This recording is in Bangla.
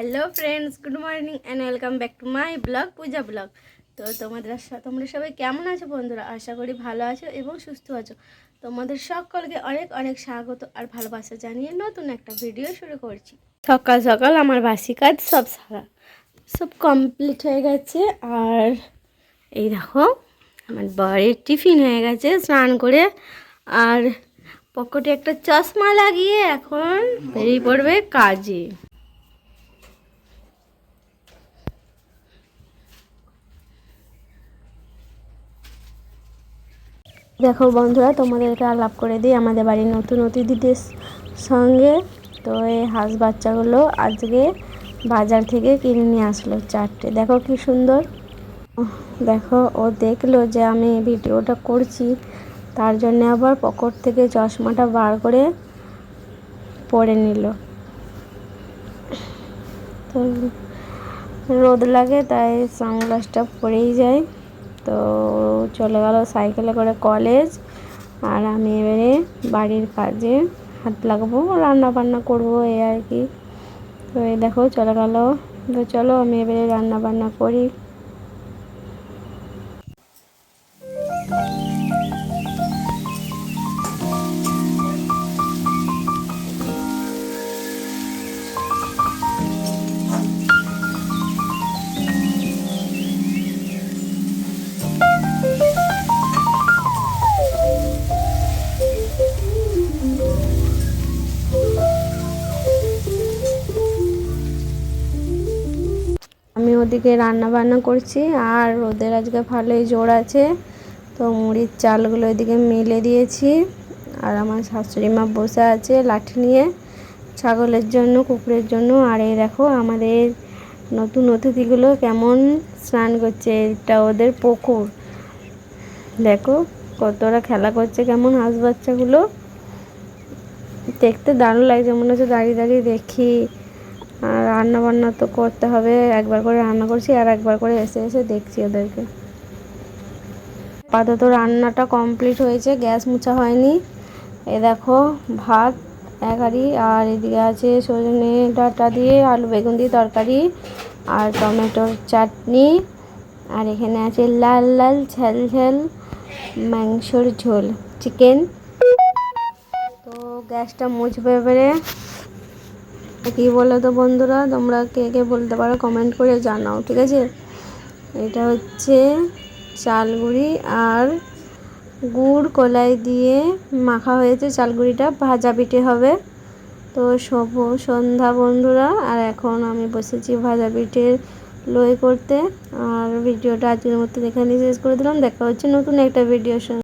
Hello friends good morning and welcome back to my blog Puja blog তো তোমাদের তোমরা সবাই কেমন আছো বন্ধুরা? আশা করি ভালো আছো এবং সুস্থ আছো। তোমাদের সকলকে অনেক অনেক স্বাগত আর ভালোবাসা জানিয়ে নতুন একটা ভিডিও শুরু করছি। সকাল সকাল আমার বাসি কাজ সব সারা, সব কমপ্লিট হয়ে গেছে। আর এই দেখো, আমার বরের টিফিন হয়ে গেছে স্নান করে। আর পকেটে একটা চশমা লাগিয়ে এখন বেরিয়ে পড়বে কাজে। দেখো বন্ধুরা, তোমাদেরকে আলাপ করে দিই আমাদের বাড়ির নতুন অতিথিদের সঙ্গে। তো এই হাঁস বাচ্চাগুলো আজকে বাজার থেকে কিনে নিয়ে আসলো চারটে। দেখো কি সুন্দর। দেখো, ও দেখল যে আমি ভিডিওটা করছি, তার জন্য আবার পকেট থেকে চশমাটা বার করে পরে নিল। তো রোদ লাগে, তাই সানগ্লাসটা পরেই যায় তো চলে গেল সাইকেলে করে কলেজ। আর আমি এবারে বাড়ির কাজে হাত লাগাবো রান্না বান্না করব এই আর কি। তো এই দেখো চলে গেল। তো চলো আমি এবারে রান্না বান্না করি। আমি ওদিকে রান্না বান্না করছি আর ওদের আজকে ভালোই জোর আছে। তো মুড়ির চালগুলো এদিকে মেলে দিয়েছি। আর আমার শাশুড়ি মা বসে আছে লাঠি নিয়ে ছাগলের জন্য, কুকুরের জন্য। আর এই দেখো আমাদের নতুন অতিথিগুলো কেমন স্নান করছে, এটা ওদের পুকুর। দেখো কতটা খেলা করছে কেমন হাঁস বাচ্চাগুলো। দেখতে দারুণ লাগছে, মনে হচ্ছে দাঁড়িয়ে দাঁড়িয়ে দেখি। আর রান্না বান্না তো করতে হবে, একবার করে রান্না করছি আর একবার করে এসে এসে দেখছি ওদেরকে। আপাতত রান্নাটা কমপ্লিট হয়েছে, গ্যাস মুছা হয়নি। এ দেখো, ভাত এক একারি আর এদিকে আছে সজনে ডাঁটা দিয়ে আলু বেগুন দিয়ে তরকারি, আর টমেটোর চাটনি, আর এখানে আছে লাল লাল ঝাল ঝাল মাংসর ঝোল, চিকেন। তো গ্যাসটা মুছবে এবারে। কি বলো তো বন্ধুরা? তোমরা কে কে বলতে পারো? কমেন্ট করে জানাও, ঠিক আছে? এটা হচ্ছে চালগুড়ি আর গুড় কলাই দিয়ে মাখা হয়েছে। চালগুড়িটা ভাজা পিঠে হবে। তো শুভ সন্ধ্যা বন্ধুরা, আর এখন আমি বসেছি ভাজা পিঠের লই করতে। আর ভিডিওটা আজকের মতো এখানে শেষ করে দিলাম। দেখা হচ্ছে নতুন একটা সঙ্গে।